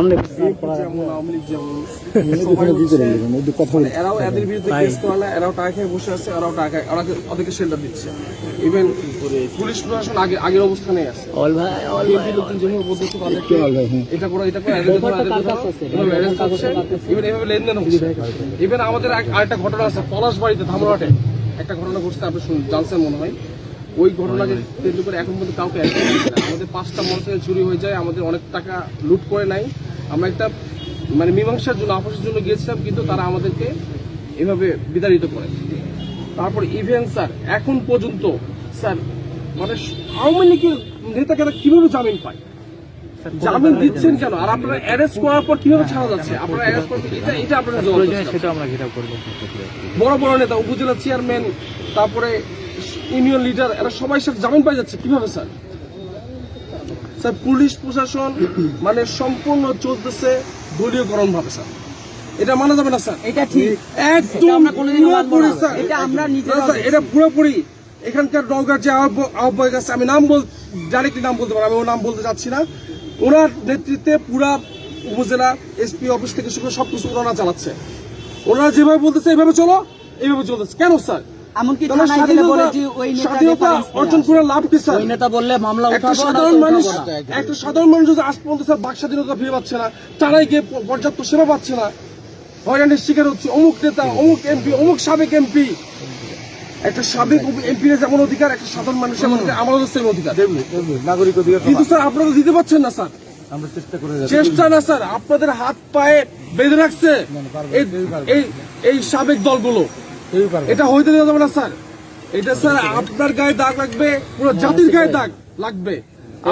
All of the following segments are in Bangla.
সামনে যেমন আওয়ামী লীগ যেমন সবাই হচ্ছে- মানে এরাও এদের বিরুদ্ধে কেস করে এরাও টাকা খেয়ে বসে আছে এরাও টাকা ওরা ওদেরকে শেল্টার দিচ্ছে। ইভেন পুলিশ প্রশাসন আগে আগের অবস্থানে আছে। এটা করো এটা করো এভাবে এভাবে লেনদেন হচ্ছে। ইভেন আমাদের আরেকটা ঘটনা আছে পলাশ বাড়িতে ধামরাটে। একটা ঘটনা ঘটছে আপনি শুন জানছেন মনে হয়? ওই ঘটনাকে কেন্দ্র করে এখন পর্যন্ত কাউকে। আমাদের পাঁচটা মোটরসাইকেল চুরি হয়ে যায় আমাদের অনেক টাকা লুট করে নাই আমরা একটা মানে মীমাংসার জন্য আপোষের জন্য গিয়েছিলাম কিন্তু তারা আমাদেরকে এভাবে বিতাড়িত করে। তারপর ইভেন স্যার এখন পর্যন্ত স্যার মানে আওয়ামী লীগের নেতাকে কীভাবে জামিন পায়? জামিন দিচ্ছেন কেন? আর আপনারা অ্যারেস্ট করার পর কীভাবে ছাড়া যাচ্ছে? আপনারা অ্যারেস্ট করতে এটা এটা আপনারা সেটা আমরা ঘেরাও করব। বড় বড় নেতা উপজেলা চেয়ারম্যান তারপরে ইউনিয়ন লিডার এরা সবাই সাথে জামিন পাই যাচ্ছে। কীভাবে স্যার স্যার পুলিশ প্রশাসন মানে সম্পূর্ণ চলতেছে দলীয়করণ ভাবে স্যার। এটা মানা যাবে না স্যার। এটা ঠিক। একদম পুরোপুরি স্যার। এটা আমরা স্যার, এটা পুরোপুরি এখানকার নওগাঁর যে আহ্ব- আহ্বায়ক আছে আমি নাম বল ডাইরেক্টলি নাম বলতে পারি আমি ও নাম বলতে চাচ্ছি না। ওনার নেতৃত্বে পুরা উপজেলা এসপি অফিস থেকে শুরু করে সবকিছু ওনারা চালাচ্ছে। ওনারা যেভাবে বলতেছে এইভাবে চলো এইভাবে চলতেছে। কেন স্যার? এমনকি থানায় গেলে বলে ওই নেতা স্বাধীনতা অর্জন করে লাভ কি স্যার? ওই নেতা বললে মামলা একটা সাধারণ মানুষ একটা সাধারণ মানুষ আজ পর্যন্ত স্যার বাক স্বাধীনতা ফিরে পাচ্ছে না তারাই গিয়ে পর্যাপ্ত সেবা পাচ্ছে না হয়রানির শিকার হচ্ছে অমুক নেতা অমুক এমপি অমুক সাবেক এমপি। একটা সাবেক এমপি যেমন অধিকার একটা সাধারণ মানুষের এমন সেম অধিকার। নাগরিক অধিকার কিন্তু স্যার আপনারা দিতে পারছেন না স্যার। আমরা চেষ্টা করে চেষ্টা না স্যার আপনাদের হাত পায়ে বেঁধে রাখছে এই সাবেক দলগুলো। এটা হইতে দেওয়া যাবে না স্যার। এটা স্যার আপনার গায়ে দাগ লাগবে পুরো জাতির গায়ে দাগ লাগবে।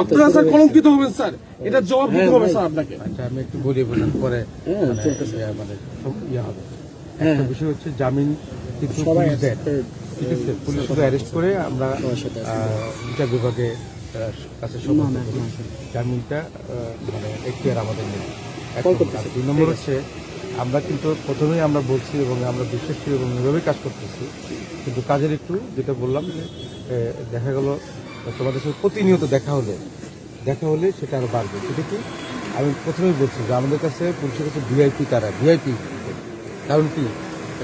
আপনারা স্যার কলঙ্কিত হবেন স্যার। এটা জবাব দিতে হবে স্যার আপনাকে। আচ্ছা আমি একটু বলি বললাম পরে মানে, ইয়ে, ইয়ে হবে। একটা বিষয় হচ্ছে জামিন দেয়। ঠিক আছে পুলিশ শুধু অ্যারেস্ট করে আমরা বিচার বিভাগে কাছে জামিনটা মানে এখতিয়ার আমাদের নেই। দুই নম্বর হচ্ছে আমরা কিন্তু প্রথমেই আমরা বলছি এবং আমরা বিশ্বাস করি এবং এভাবেই কাজ করতেছি। কিন্তু কাজের একটু যেটা বললাম যে দেখা গেল তোমাদের সাথে প্রতিনিয়ত দেখা হলে দেখা হলে সেটা আরও বাড়বে। সেটা কি? আমি প্রথমেই বলছি যে আমাদের কাছে পুলিশের কাছে ভিআইপি তারা ভিআইপি কারণ কি?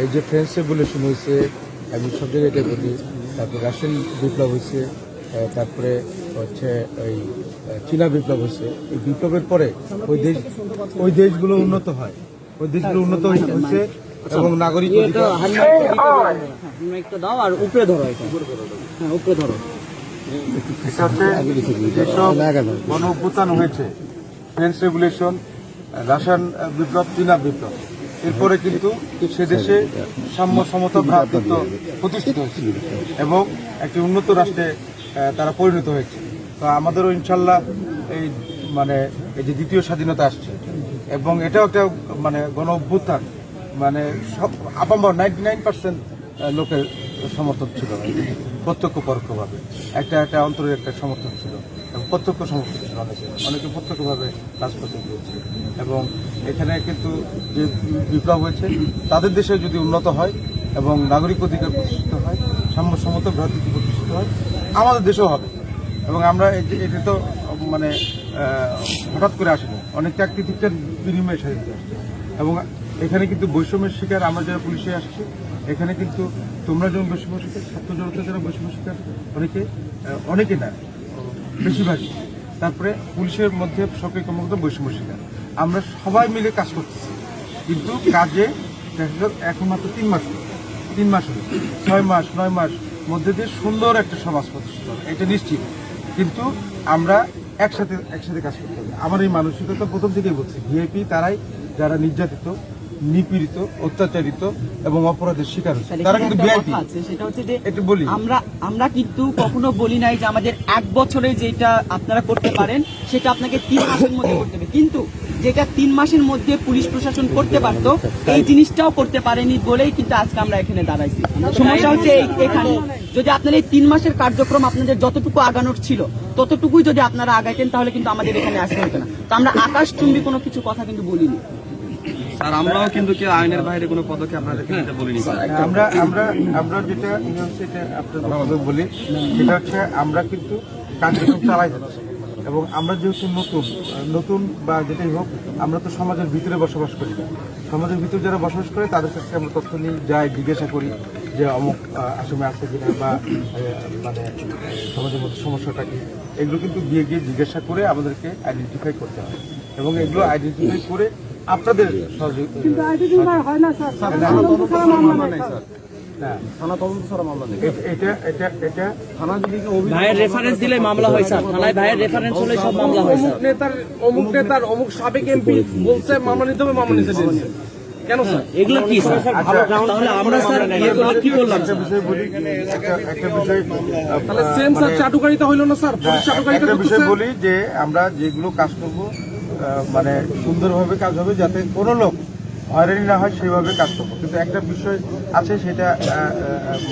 এই যে ফ্রেন্স রেভলিউশন হয়েছে আমি সব জায়গায় এটা বলি তারপর রাশিয়ান বিপ্লব হয়েছে তারপরে হচ্ছে ওই চীনা বিপ্লব হচ্ছে। এই বিপ্লবের পরে ওই দেশ ওই দেশগুলো উন্নত হয়। ওই দেশগুলো উন্নত হয়েছে এবং নাগরিক অধিকার দাও আর উপরে ধরো হ্যাঁ উপরে ধরো। যেসব গণ অভ্যুত্থান হয়েছে ফ্রেঞ্চ রেগুলেশন রাশিয়ান বিপ্লব চীনা বিপ্লব এরপরে কিন্তু সে দেশে সাম্য সমতা ভ্রাতৃত্ব প্রতিষ্ঠিত হয়েছে এবং একটি উন্নত রাষ্ট্রে তারা পরিণত হয়েছে। তো আমাদেরও ইনশাল্লাহ এই মানে এই যে দ্বিতীয় স্বাধীনতা আসছে। এবং এটাও একটা মানে গণ অভ্যুত্থান। মানে সব আপামর নাইনটি নাইন পার্সেন্ট লোকের সমর্থন ছিল। প্রত্যক্ষ পরোক্ষভাবে একটা একটা অন্তরের একটা সমর্থন ছিল। এবং প্রত্যক্ষ সমর্থন ছিল অনেকে অনেকে প্রত্যক্ষভাবে করতে গিয়েছে। এবং এখানে কিন্তু যে বিপ্লব হয়েছে, তাদের দেশে যদি উন্নত হয় এবং নাগরিক অধিকার প্রতিষ্ঠিত হয়, সাম্য সমতা, ভ্রাতৃত্ব প্রতিষ্ঠিত হয়, আমাদের দেশেও হবে। এবং আমরা এটা তো মানে হঠাৎ করে আসব। অনেক ত্যাগ তিতিক্ষার বিনিময়ে স্বাধীনতা আসছে এবং এখানে কিন্তু বৈষম্যের শিকার আমরা যারা পুলিশে আসছি, এখানে কিন্তু তোমরা যেমন বৈষম্য শিকার, ছাত্র জনতা যারা বৈষম্য শিকার, অনেকে অনেকে না, বেশিরভাগই। তারপরে পুলিশের মধ্যে সরকারি কর্মকর্তা বৈষম্য শিকার। আমরা সবাই মিলে কাজ করতেছি। কিন্তু কাজে এখন মাত্র তিন মাস তিন মাস ছয় মাস, নয় মাস মধ্যে দিয়ে সুন্দর একটা সমাজ প্রতিষ্ঠিত এটা নিশ্চিত। কিন্তু আমরা একসাথে একসাথে কাজ করতে হবে। আমার এই মানসিকতা প্রথম থেকেই বলছি ভিআইপি তারাই যারা নির্যাতিত নিপীড়িত অত্যাচারিত এবং অপরাধের শিকার হচ্ছে তারা কিন্তু ভিআইপি। সেটা হচ্ছে যে একটু বলি। আমরা আমরা কিন্তু কখনো বলি নাই যে আমাদের এক বছরে যেটা আপনারা করতে পারেন সেটা আপনাকে তিন মাসের মধ্যে করতে হবে। কিন্তু যেটা তিন মাসের মধ্যে পুলিশ প্রশাসন করতে পারতো এই জিনিসটাও করতে পারেনি বলেই কিন্তু আজকে আমরা এখানে দাঁড়াইছি। সমস্যা হচ্ছে এখানে যদি আপনার এই তিন মাসের কার্যক্রম আপনাদের যতটুকু আগানোর ছিল ততটুকুই যদি আপনারা আগাইতেন তাহলে কিন্তু আমাদের এখানে আসতে হতো না। তো আমরা আকাশ চুম্বি কোনো কিছু কথা কিন্তু বলিনি। স্যার আমরাও কিন্তু কি আইনের বাইরে কোনো পদক্ষেপ আপনাদেরকে নিতে বলিনি। আমরা আমরা আমরা যেটা সেটা আপনাদের বলি সেটা হচ্ছে আমরা কিন্তু কার্যক্রম চালাই যাচ্ছি। এবং আমরা যেহেতু নতুন নতুন বা যেটাই হোক আমরা তো সমাজের ভিতরে বসবাস করি না। সমাজের ভিতরে যারা বসবাস করে তাদের কাছে আমরা তথ্য নিয়ে যাই জিজ্ঞাসা করি যে অমুক আসামে আছে কিনা বা মানে সমাজের মধ্যে সমস্যাটা কি। এগুলো কিন্তু গিয়ে গিয়ে জিজ্ঞাসা করে আমাদেরকে আইডেন্টিফাই করতে হয়। এবং এগুলো আইডেন্টিফাই করে আপনাদের সহযোগিতা হয়। থানা তদন্ত ছাড়া মামলা নেই। এটা এটা এটা থানা যদি ভাইয়ের রেফারেন্স দিলে মামলা হয় স্যার। থানায় ভাইয়ের রেফারেন্স হলে সব মামলা হয় অমুক নেতার অমুক নেতার অমুক সাবেক এমপি বলছে মামলা নিতে হবে মামলা নিতে দিয়েছে কেন স্যার? এগুলো কি স্যার? তাহলে আমরা স্যার কি করলাম তাহলে সেম চাটুকারিতা হইল না স্যার? চাটুকারিতা বিষয় বলি যে আমরা যেগুলো কাজ করব আহ, মানে সুন্দরভাবে কাজ হবে যাতে কোনো লোক হয়রানি না হয় সেইভাবে কাজ করব। কিন্তু একটা বিষয় আছে, সেটা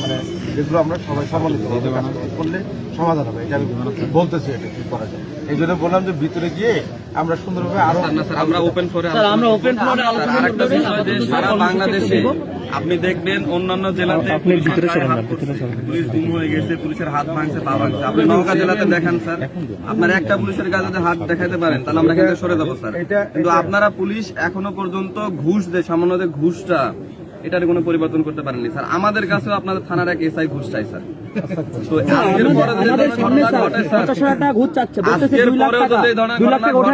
মানে যেগুলো আমরা সবাই সম্মানিত। করলে সমাধান হবে, এটা আমি বলতেছি এটা কি করা যায়। এই জন্য বললাম যে ভিতরে গিয়ে আমরা সুন্দরভাবে আরও আমরা ওপেন ফোরে স্যার আমরা ওপেন ফ্লোরে আলোচনা আরেকটা বিষয় যে সারা বাংলাদেশে আপনি দেখবেন অন্যান্য জেলাতে গায়ে হাত পড়ছে। পুলিশ গুম হয়ে গেছে পুলিশের হাত ভাঙছে পা ভাঙছে। আপনি নওগাঁ জেলাতে দেখেন স্যার। আপনার একটা পুলিশের যদি হাত দেখাতে পারেন তাহলে আমরা কিন্তু সরে যাব স্যার। কিন্তু আপনারা পুলিশ এখনও পর্যন্ত ঘুষ দেয় সামান্য যে ঘুষটা এটার কোনো পরিবর্তন করতে পারেননি স্যার। আমাদের কাছেও আপনাদের থানার এক এসআই ঘুষ চাই স্যার। তো আজকের পরে যদি ঘটনা ঘটে, স্যার, আজকের পরেও যদি এই ধরনের ঘটনা আমরা।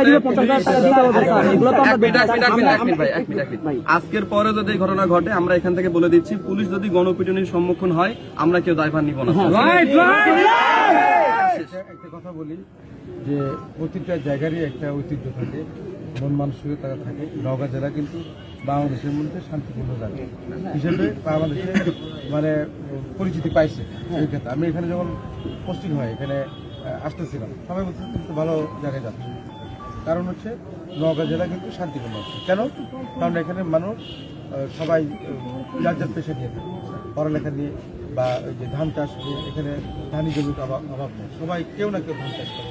আজকের পরে যদি এই ঘটনা ঘটে এখান থেকে বলে দিচ্ছি পুলিশ যদি গণপিটুনির সম্মুখীন হয় আমরা কেউ দায়ভার নিব না একটা একটা কথা বলি যে প্রতিটা জায়গারই একটা ঐতিহ্য থাকে মন মানসিকতা থাকে নওগাঁ জেলা কিন্তু বাংলাদেশের মধ্যে শান্তিপূর্ণ জায়গা হিসেবে বাংলাদেশে মানে পরিচিতি পাইছে এই ক্ষেত্রে। আমি এখানে যখন পোস্টিং হয়, এখানে আসতেছিলাম, সবাই বলতে কিন্তু ভালো জায়গায় যাচ্ছে। কারণ হচ্ছে, নওগাঁ জেলা কিন্তু শান্তিপূর্ণ আছে। কেন? কারণ এখানে মানুষ সবাই যার যার পেশা নিয়ে থাকে। পড়ালেখা নিয়ে বা যে ধান চাষ এখানে ধানি জমির অভাব নেই। সবাই কেউ না কেউ ধান চাষ করে।